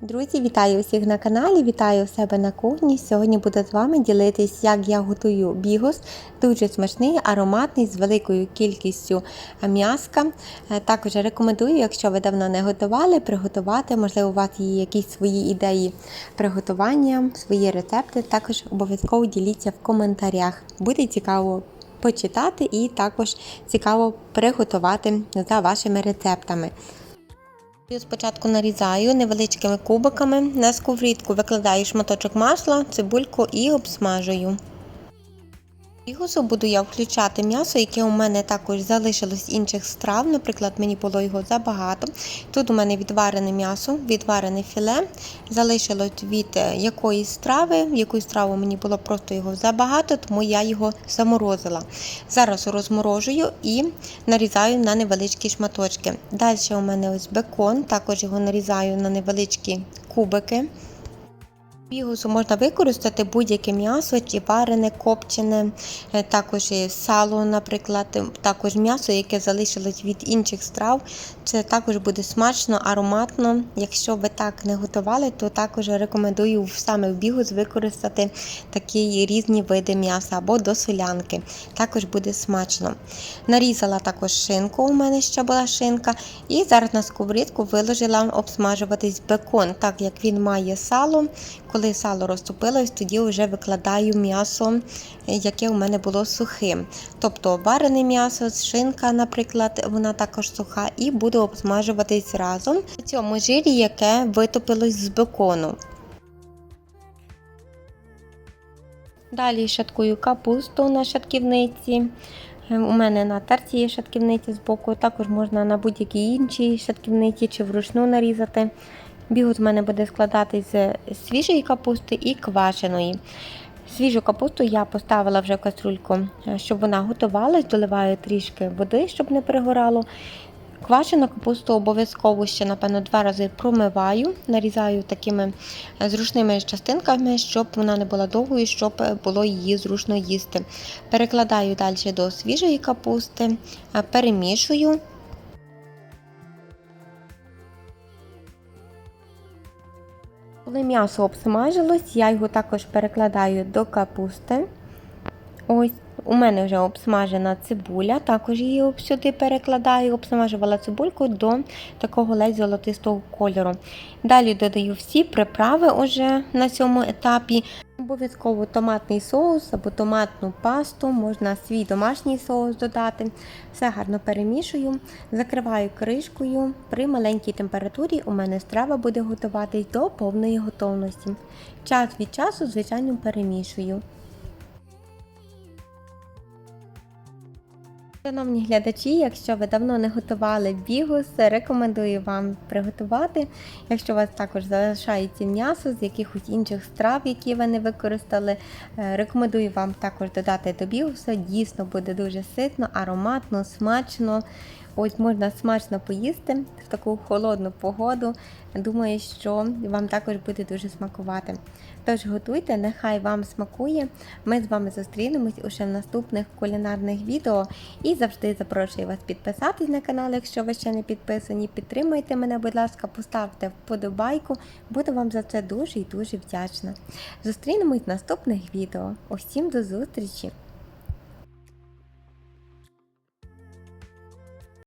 Друзі, вітаю усіх на каналі, вітаю у себе на кухні. Сьогодні буду з вами ділитись, як я готую бігос. Дуже смачний, ароматний, з великою кількістю м'яска. Е, Також рекомендую, якщо ви давно не готували, приготувати. Можливо, у вас є якісь свої ідеї приготування, свої рецепти. Також обов'язково діліться в коментарях. Буде цікаво почитати і також цікаво приготувати за вашими рецептами. Спочатку нарізаю невеличкими кубиками. На сковорідку викладаю шматочок масла, цибульку і обсмажую. Бігусу буду я включати м'ясо, яке у мене також залишилось інших страв. Наприклад, мені було його забагато. Тут у мене відварене м'ясо, відварене філе. Залишилось від е, якоїсь страви. в Якусь страву мені було просто його забагато, тому я його заморозила. Зараз розморожую і нарізаю на невеличкі шматочки. Далі у мене ось бекон, також його нарізаю на невеличкі кубики. Бігусу можна використати будь-яке м'ясо, чи варене, копчене, е, також сало, наприклад, е, також м'ясо, яке залишилось від інших страв. Це також буде смачно, ароматно. Якщо ви так не готували, то також рекомендую саме в бігус використати такі різні види м'яса або до солянки. Також буде смачно. Нарізала також шинку, у мене ще була шинка, і зараз на сковорідку виложила обсмажуватись бекон, так як він має сало. Коли сало розтопилось, тоді вже викладаю м'ясо, яке у мене було сухим. Тобто варене м'ясо, шинка, наприклад, вона також суха, і буду обсмажуватись разом в цьому жирі, яке витопилось з бекону. Далі шаткую капусту на шатківниці. Е, У мене на терці є шатківниці з боку, також можна на будь-якій іншій шатківниці чи вручну нарізати. Бігут в мене буде складатись з свіжої капусти і квашеної. Свіжу капусту я поставила вже в каструльку, е, щоб вона готувалась, доливаю трішки води, щоб не перегорало. Квашену капусту обов'язково ще, напевно, два рази промиваю, нарізаю такими е, зручними частинками, щоб вона не була довгою, щоб е, було її зручно їсти. Перекладаю далі до свіжої капусти, перемішую. Коли м'ясо обсмажилось, я його також перекладаю до капусти. Ось, у мене вже обсмажена цибуля, також її сюди перекладаю, обсмажувала цибульку до такого ледь золотистого кольору. Далі додаю всі приправи уже на цьому етапі. Обов'язково томатний соус або томатну пасту, можна свій домашній соус додати. Все гарно перемішую, закриваю кришкою. При маленькій температурі у мене страва буде готуватись до повної готовності. Час від часу, звичайно, перемішую. Шановні глядачі, якщо ви давно не готували бігус, рекомендую вам приготувати. Якщо у вас також залишається м'ясо з якихось інших страв, які ви не використали, е, рекомендую вам також додати до бігуса. Дійсно буде дуже ситно, ароматно, смачно. Ось можна смачно поїсти в таку холодну погоду. Думаю, що вам також буде дуже смакувати. Тож готуйте, нехай вам смакує. Ми з вами зустрінемось уже в наступних кулінарних відео. І завжди запрошую вас підписатись на канал, якщо ви ще не підписані. Підтримайте мене, будь ласка, поставте вподобайку. Буду вам за це дуже і дуже вдячна. Зустрінемось в наступних відео. Усім до зустрічі!